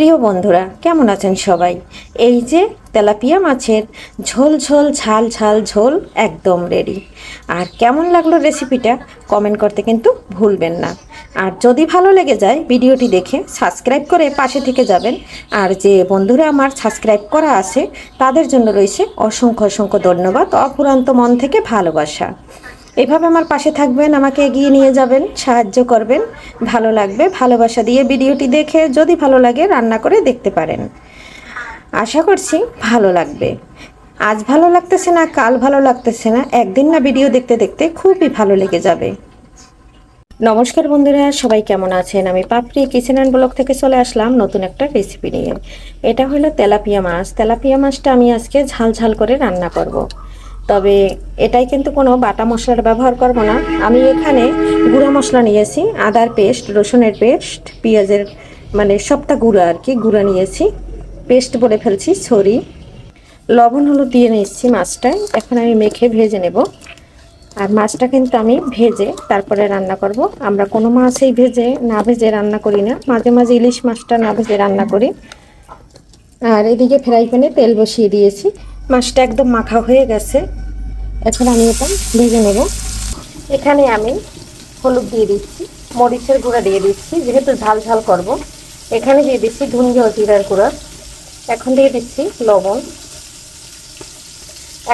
প্রিয় বন্ধুরা, কেমন আছেন সবাই? এই যে তেলাপিয়া মাছের ঝোল ঝোল ঝাল ঝাল ঝোল একদম রেডি আর কেমন লাগল রেসিপিটা কমেন্ট করতে কিন্তু ভুলবেন না। আর যদি ভালো লেগে যায় ভিডিওটি দেখে সাবস্ক্রাইব করে পাশে থেকে যাবেন। আর যে বন্ধুরা আমার সাবস্ক্রাইব করা আছে, তাদের জন্য রয়েছে অসংখ্য অসংখ্য ধন্যবাদ। অপুরান্ত মন থেকে ভালোবাসা। এভাবে আমার পাশে থাকবেন, আমাকে এগিয়ে নিয়ে যাবেন, সাহায্য করবেন, ভালো লাগবে, ভালোবাসা দিয়ে ভিডিওটি দেখে যদি ভালো লাগে রান্না করে দেখতে পারেন। আশা করছি ভালো লাগবে। আজ ভালো লাগতেছে না, কাল ভালো লাগতেছে না, একদিন না ভিডিও দেখতে দেখতে খুবই ভালো লেগে যাবে। নমস্কার বন্ধুরা, সবাই কেমন আছেন? আমি পাপড়ি কিচেন অ্যান্ড ব্লগ থেকে চলে আসলাম নতুন একটা রেসিপি নিয়ে। এটা হলো তেলাপিয়া মাছ। তেলাপিয়া মাছটা আমি আজকে ঝাল ঝাল করে রান্না করব। তবে এটাই কিন্তু কোনো বাটা মশলার ব্যবহার করব না। আমি এখানে গুঁড়া মশলা নিয়েছি, আদার পেস্ট, রসুনের পেস্ট, পেঁয়াজের মানে সবটা গুঁড়ো আর কি, গুঁড়া নিয়েছি। পেস্ট বলে ফেলছি ছড়ি লবণ হলুদ দিয়ে নিচ্ছি মাছটায় এখন আমি মেখে ভেজে নেব। আর মাছটা কিন্তু আমি ভেজে তারপরে রান্না করব। আমরা কোনো মাছই ভেজে, না ভেজে রান্না করি না। মাঝে মাঝে ইলিশ মাছটা না ভেজে রান্না করি। আর এদিকে ফ্রাই প্যানে তেল বসিয়ে দিয়েছি। মাছটা একদম মাখা হয়ে গেছে। এখন আমি এটা ভেজে নেব। এখানে আমি হলুদ দিয়ে দিচ্ছি, মরিচের গুঁড়া দিয়ে দিচ্ছি, যেহেতু ঝাল ঝাল করব। এখানে দিয়ে দিচ্ছি ধুনিয়া ও জিরার গুঁড়া। এখন দিয়ে দিচ্ছি লবণ।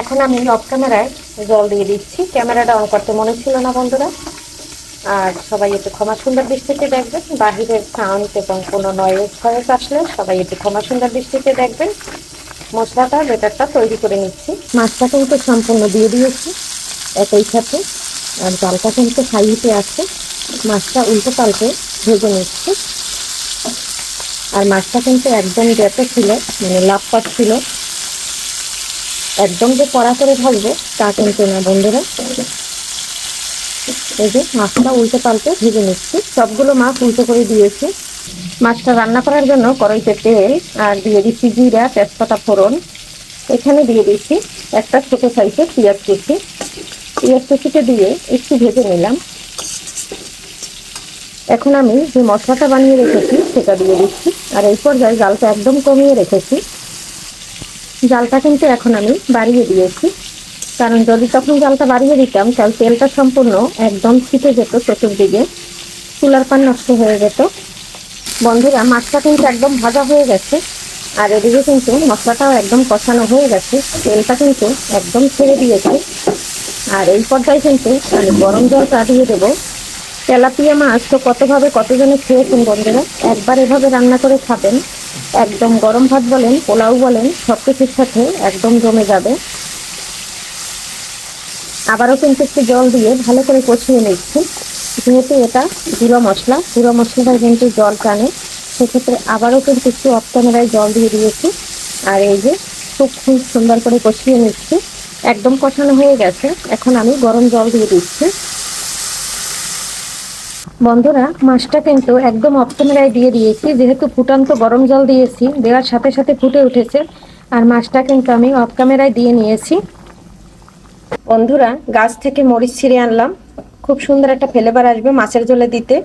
এখন আমি অফ ক্যামেরায় জল দিয়ে দিচ্ছি। ক্যামেরাটা অন করতে মনে ছিল না বন্ধুরা। আর সবাই একটু ক্ষমা সুন্দর দৃষ্টিতে দেখবেন। বাহিরের সাউন্ড এবং কোনো নয়েজ ফয়েস আসলে সবাই একটু ক্ষমা সুন্দর দৃষ্টিতে দেখবেন। মশলাটা বেটারটা তৈরি করে নিচ্ছি। মাছটা কিন্তু সম্পূর্ণ দিয়ে দিয়েছি একই সাথে। আর জালটা কিন্তু হাইতে আছে। মাছটা উল্টো পাল্টে ভেজে নিচ্ছি। আর মাছটা কিন্তু একদম যেতে ছিল মানে লাভ ছিল। একদম যে কড়া করে ভাজবো, তা কিন্তু না, বন্ধুরা। এই যে মাছটা উল্টে পাল্টে ভেজে নিচ্ছি। সবগুলো মাছ উল্টো করে দিয়েছি। মাছটা রান্না করার জন্য কড়াইতে তেল আর দিয়ে দিচ্ছি জিরা, তেজপাতা, ফোড়ন। এখানে দিয়ে দিচ্ছি একটা ছোট সাইজের পেঁয়াজ কুচি। পেঁয়াজ কুচিটা দিয়ে একটু ভেজে নিলাম। এখন আমি যে মশলাটা বানিয়ে রেখেছি, সেটা দিয়ে দিচ্ছি। আর এই পর্যায়ে জালটা একদম কমিয়ে রেখেছি। জালটা কিন্তু এখন আমি বাড়িয়ে দিয়েছি। কারণ যদি তখন জালটা বাড়িয়ে দিতাম, তাহলে তেলটা সম্পূর্ণ একদম ছিটে যেত চতুর্দিকে। চুলার পান নষ্ট হয়ে যেত। বন্ধুরা, মাছটা কিন্তু একদম ভাজা হয়ে গেছে। আর এদিকে কিন্তু মশলাটাও একদম কষানো হয়ে গেছে। তেলটা কিন্তু একদম ছেড়ে দিয়েছে। আর এই পর্যায়ে কিন্তু আমি গরম জলটা দিয়ে দেবো। তেলাপিয়া মাছ তো কতভাবে কতজনে খেয়েছেন বন্ধুরা? একবার এভাবে রান্না করে খাবেন। একদম গরম ভাত বলেন, পোলাও বলেন সব কিছুর সাথে একদম জমে যাবে। আবারও কিন্তু একটু জল দিয়ে ভালো করে কষিয়ে নিচ্ছি। যেহেতু এটা গুঁড়ো মশলা, গুঁড়ো মশলাটা কিন্তু জল টানে, সেক্ষেত্রে আবারও কিন্তু একটু অফ ক্যামেরায় জল দিয়ে দিয়েছি। আর এই যে খুব খুব সুন্দর করে কষিয়ে নিচ্ছি। একদম কষানো হয়ে গেছে। এখন আমি গরম জল দিয়ে দিচ্ছি। বন্ধুরা, মাছটা কিন্তু একদম অফ দিয়ে দিয়েছি। যেহেতু ফুটান্ত গরম জল দিয়েছি, দেওয়ার সাথে সাথে ফুটে উঠেছে। আর মাছটা কিন্তু আমি অফ ক্যামেরায় দিয়ে নিয়েছি। বন্ধুরা, গাছ থেকে মরিচ ছিঁড়ে আনলাম। খুব সুন্দর একটা ফ্লেভার আসবে মাছের জলে দিতে।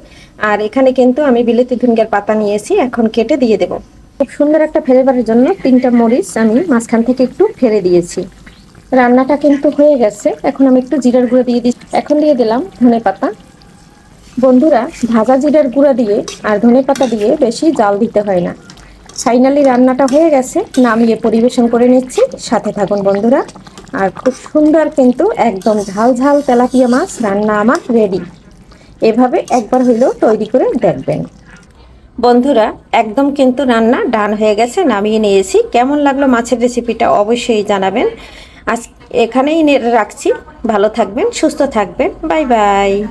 আর এখানে কিন্তু আমি বিলেতি ধুনগের পাতা নিয়েছি, এখন কেটে দিয়ে দেব। খুব সুন্দর একটা ফ্লেভারের জন্য তিনটা মরিচ আমি মাঝখান থেকে একটু ফেলে দিয়েছি। রান্নাটা কিন্তু হয়ে গেছে, এখন আমি একটু জিরার গুঁড়ো দিয়ে দিচ্ছি। এখন দিয়ে দিলাম ধনে পাতা। বন্ধুরা, ভাজা জিরার গুঁড়া দিয়ে আর ধনে পাতা দিয়ে বেশি জাল দিতে হয় না। ফাইনালি রান্নাটা হয়ে গেছে, নামিয়ে পরিবেশন করে নিচ্ছি। সাথে থাকুন বন্ধুরা। আর খুব সুন্দর কিন্তু একদম ঝাল ঝাল তেলাপিয়া মাছ রান্না আমার রেডি এভাবে একবার হইলেও তৈরি করে দেখবেন। বন্ধুরা, একদম কিন্তু রান্না ডান হয়ে গেছে, নামিয়ে নিয়েছি। কেমন লাগল মাছের রেসিপিটা অবশ্যই জানাবেন। আজ এখানেই রাখছি। ভালো থাকবেন, সুস্থ থাকবেন। Bye bye.